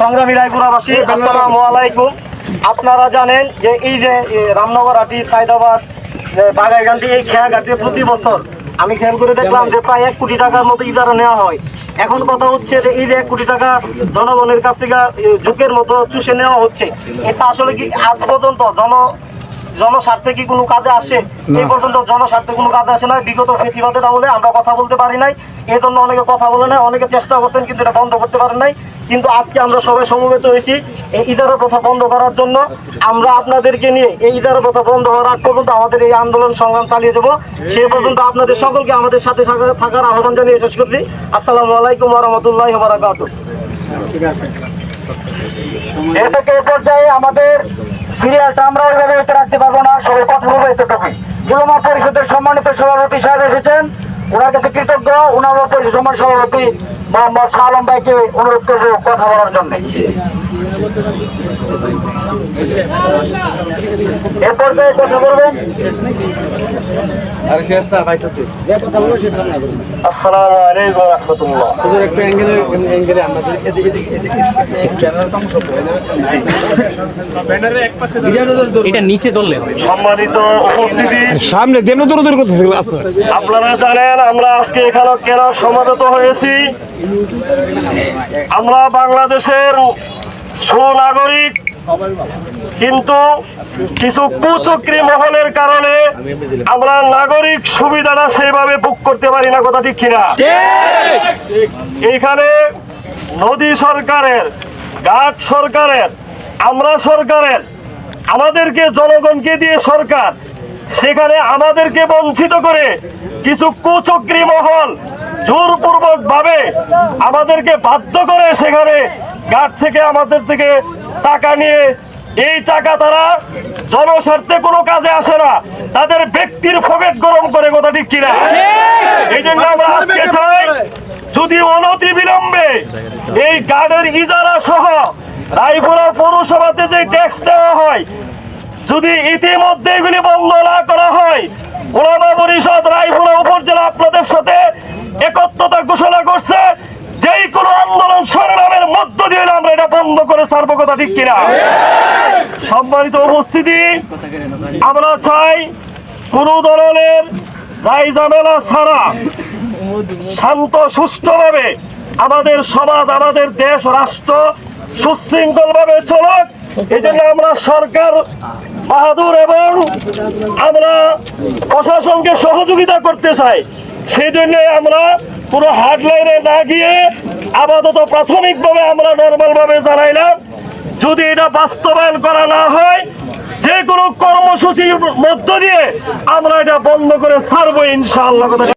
সংগ্রামী রায়পুরাবাসী আসসালামু আলাইকুম। আপনারা জানেন যে এই যে রামনগর হাটি সাইদাবাদ এ, এই খেয়াঘাটে প্রতি বছর আমি খেয়াল করে দেখলাম যে প্রায় এক কোটি টাকার মতো ইজারা নেওয়া হয়। এখন কথা হচ্ছে যে এই যে এক কোটি টাকা জনগণের কাছ থেকে ঝুঁকের মতো চুষে নেওয়া হচ্ছে। এটা আসলে কি আজ পর্যন্ত জন জনস্বার্থে কি কোনো কাজে আসে? এই পর্যন্ত জনস্বার্থে কোনো কাজে আসে না। বিগত ফেসিবাদের আমলে আমরা কথা বলতে পারি নাই। এই জন্য অনেকে কথা বলে নাই অনেকে চেষ্টা করতেন কিন্তু এটা বন্ধ করতে পারেন নাই। কিন্তু আজকে আমরা সবাই সমবেত হয়েছি এই ইদারা প্রথা বন্ধ করার জন্য। আমরা আপনাদেরকে নিয়ে এই ইদারা প্রথা বন্ধ হওয়ার আগ পর্যন্ত আমাদের এই আন্দোলন সংগ্রাম চালিয়ে যাব। সেই পর্যন্ত আপনাদের সকলকে আমাদের সাথে থাকা- থাকার আহ্বান জানিয়ে শেষ করছি। আসসালামু আলাইকুম রহমতুল্লাহ বারাকাতুহ। এর থেকে এ পর্যায়ে আমাদের সিরিয়ালটা আমরা ওইভাবে হইতে রাখতে পারব না, সবাই কথা বলব এতটুকুই। উলমা পরিষদের সম্মানিত সভাপতি সাহেব এসেছেন, ওনার কাছে কৃতজ্ঞ, ওনার পরিষদ সম্মান সভাপতি মোহাম্মদ শাহ আলম ভাইকে অনুরোধ করব কথা বলার জন্য। পর্যায়ে কথা বলবেন। আসসালামু আলাইকুম রহমতুল্লাহ। একটা অ্যাঙ্গেলে অ্যাঙ্গেলে আমরা যদি এদিকে এদিকে এদিকে চ্যানেল তো অংশ এটা নিচে ধরলে সম্মানিত উপস্থিতি। সামনে যেন দূর দূর করতেছে আপনারা জানেন আমরা আজকে এখানে কেন সমাবেত হয়েছি। আমরা বাংলাদেশের সুনাগরিক, কিন্তু কিছু কুচক্রি মহলের কারণে আমরা নাগরিক সুবিধাটা সেইভাবে ভোগ করতে পারি না, কথা ঠিক কিনা? এইখানে নদী সরকারের ঘাট সরকারের, আমরা সরকারের, আমাদেরকে জনগণকে দিয়ে সরকার, সেখানে আমাদেরকে বঞ্চিত করে কিছু কুচক্রি মহল জোরপূর্বক ভাবে আমাদেরকে বাধ্য করে সেখানে ঘাট থেকে আমাদের থেকে টাকা নিয়ে এই টাকা তারা জনস্বার্থে কোনো কাজে আসে না। তাদের ব্যক্তির পকেট গরম করে কথা ঠিক। কিনা এই জন্য আমরা আজকে চাই যদি অনতি বিলম্বে এই গার্ডের ইজারা সহ রায়পুরা পৌরসভাতে যে ট্যাক্স দেওয়া হয় যদি ইতিমধ্যে এগুলি বন্ধ না করা হয় ওলামা সংগ্রামের মধ্য দিয়ে আমরা এটা বন্ধ করে ছাড়বো কথা ঠিক কিনা? সম্মানিত উপস্থিতি, আমরা চাই কোন ধরনের যাই ঝামেলা ছাড়া শান্ত, সুষ্ঠুভাবে আমাদের সমাজ, আমাদের দেশ, রাষ্ট্র সুশৃঙ্খল ভাবে চলক। এই জন্য আমরা সরকার বাহাদুর এবং আমরা প্রশাসনকে সহযোগিতা করতে চাই। সেই জন্য আমরা পুরো হার্ডলাইনে না গিয়ে আপাতত প্রাথমিকভাবে আমরা নর্মালভাবে জানাইলাম, যদি এটা বাস্তবায়ন করা না হয়, যে কোনো কর্মসূচির মধ্য দিয়ে আমরা এটা বন্ধ করে ছাড়বো ইনশাআল্লাহ।